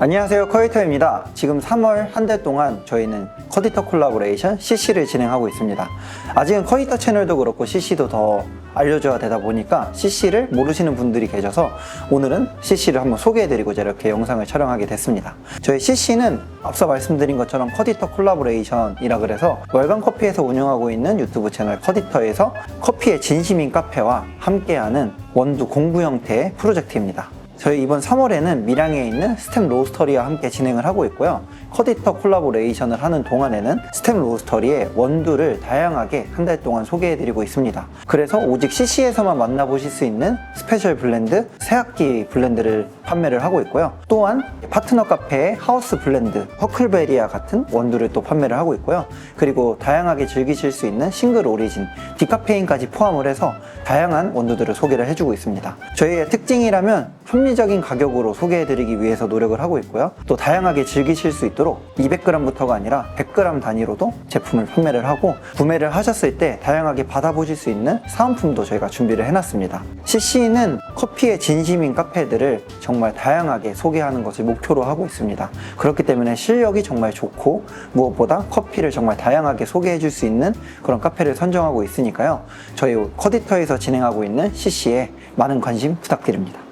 안녕하세요 커디터입니다. 지금 3월 한 달 동안 저희는 커디터 콜라보레이션 CC를 진행하고 있습니다. 아직은 커디터 채널도 그렇고 CC도 더 알려줘야 되다 보니까 CC를 모르시는 분들이 계셔서 오늘은 CC를 한번 소개해드리고자 이렇게 영상을 촬영하게 됐습니다. 저희 CC는 앞서 말씀드린 것처럼 커디터 콜라보레이션이라 그래서 월간 커피에서 운영하고 있는 유튜브 채널 커디터에서 커피의 진심인 카페와 함께하는 원두 공부 형태의 프로젝트입니다 저희 이번 3월에는 밀양에 있는 스템 로스터리와 함께 진행을 하고 있고요. 커디터 콜라보레이션을 하는 동안에는 스템 로스터리의 원두를 다양하게 한 달 동안 소개해드리고 있습니다. 그래서 오직 CC에서만 만나보실 수 있는 스페셜 블렌드, 새학기 블렌드를 판매를 하고 있고요. 또한 파트너 카페의 하우스 블렌드, 허클베리아 같은 원두를 또 판매를 하고 있고요. 그리고 다양하게 즐기실 수 있는 싱글 오리진, 디카페인까지 포함을 해서 다양한 원두들을 소개를 해주고 있습니다. 저희의 특징이라면 합리적인 가격으로 소개해드리기 위해서 노력을 하고 있고요. 또 다양하게 즐기실 수 있도록 200g부터가 아니라 100g 단위로도 제품을 판매를 하고 구매를 하셨을 때 다양하게 받아보실 수 있는 사은품도 저희가 준비를 해놨습니다. CC는 커피의 진심인 카페들을 정말 다양하게 소개하는 것을 목표로 하고 있습니다. 그렇기 때문에 실력이 정말 좋고 무엇보다 커피를 정말 다양하게 소개해 줄 수 있는 그런 카페를 선정하고 있으니까요. 저희 커디터에서 진행하고 있는 CC에 많은 관심 부탁드립니다.